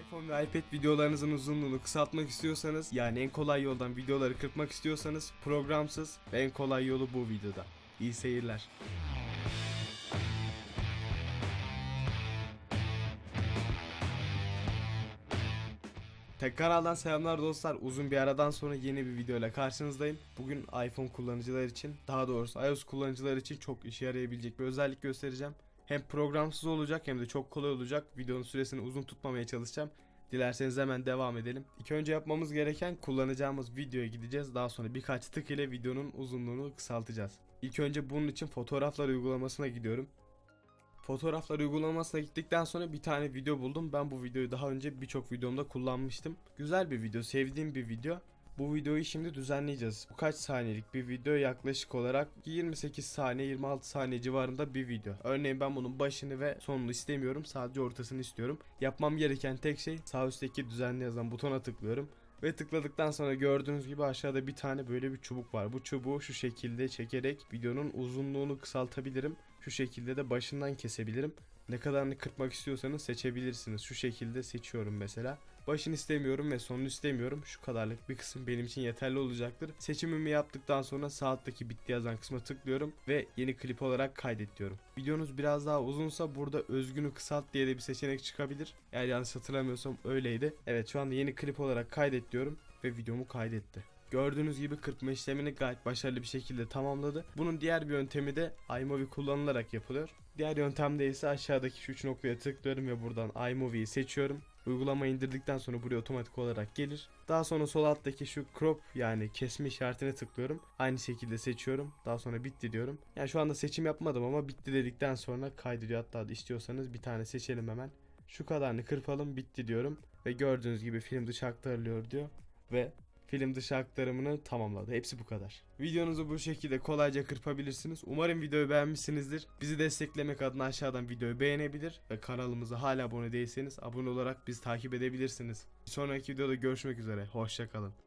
iPhone ve iPad videolarınızın uzunluğunu kısaltmak istiyorsanız yani en kolay yoldan videoları kırpmak istiyorsanız programsız ve en kolay yolu bu videoda. İyi seyirler. Tek kanaldan selamlar dostlar. Uzun bir aradan sonra yeni bir videoyla karşınızdayım. Bugün iPhone kullanıcılar için, daha doğrusu iOS kullanıcılar için çok işe yarayabilecek bir özellik göstereceğim. Hem programsız olacak hem de çok kolay olacak. Videonun süresini uzun tutmamaya çalışacağım. Dilerseniz hemen devam edelim. İlk önce yapmamız gereken kullanacağımız videoya gideceğiz. Daha sonra birkaç tık ile videonun uzunluğunu kısaltacağız. İlk önce bunun için fotoğraflar uygulamasına gidiyorum. Fotoğraflar uygulamasına gittikten sonra bir tane video buldum. Ben bu videoyu daha önce birçok videomda kullanmıştım. Güzel bir video, sevdiğim bir video. Bu videoyu şimdi düzenleyeceğiz. Bu kaç saniyelik bir video yaklaşık olarak 28 saniye 26 saniye civarında bir video. Örneğin ben bunun başını ve sonunu istemiyorum. Sadece ortasını istiyorum. Yapmam gereken tek şey sağ üstteki düzenli yazan butona tıklıyorum. Ve tıkladıktan sonra gördüğünüz gibi aşağıda bir tane böyle bir çubuk var. Bu çubuğu şu şekilde çekerek videonun uzunluğunu kısaltabilirim. Şu şekilde de başından kesebilirim. Ne kadarını kırpmak istiyorsanız seçebilirsiniz. Şu şekilde seçiyorum mesela. Başını istemiyorum ve sonunu istemiyorum. Şu kadarlık bir kısım benim için yeterli olacaktır. Seçimimi yaptıktan sonra sağ alttaki bitti yazan kısma tıklıyorum ve yeni klip olarak kaydet diyorum. Videonuz biraz daha uzunsa burada özgünü kısalt diye de bir seçenek çıkabilir. Eğer yanlış hatırlamıyorsam öyleydi. Evet şu anda yeni klip olarak kaydet diyorum ve videomu kaydetti. Gördüğünüz gibi kırpma işlemini gayet başarılı bir şekilde tamamladı. Bunun diğer bir yöntemi de iMovie kullanılarak yapılıyor. Diğer yöntemde ise aşağıdaki şu üç noktaya tıklıyorum ve buradan iMovie'yi seçiyorum. Uygulamayı indirdikten sonra buraya otomatik olarak gelir. Daha sonra sol alttaki şu crop yani kesme işaretine tıklıyorum. Aynı şekilde seçiyorum. Daha sonra bitti diyorum. Yani şu anda seçim yapmadım ama bitti dedikten sonra kaydediyor. Hatta istiyorsanız bir tane seçelim hemen. Şu kadarını kırpalım bitti diyorum. Ve gördüğünüz gibi film dışı aktarılıyor diyor. Ve film dışı aktarımını tamamladı. Hepsi bu kadar. Videonuzu bu şekilde kolayca kırpabilirsiniz. Umarım videoyu beğenmişsinizdir. Bizi desteklemek adına aşağıdan videoyu beğenebilir ve kanalımıza hala abone değilseniz abone olarak bizi takip edebilirsiniz. Bir sonraki videoda görüşmek üzere. Hoşçakalın.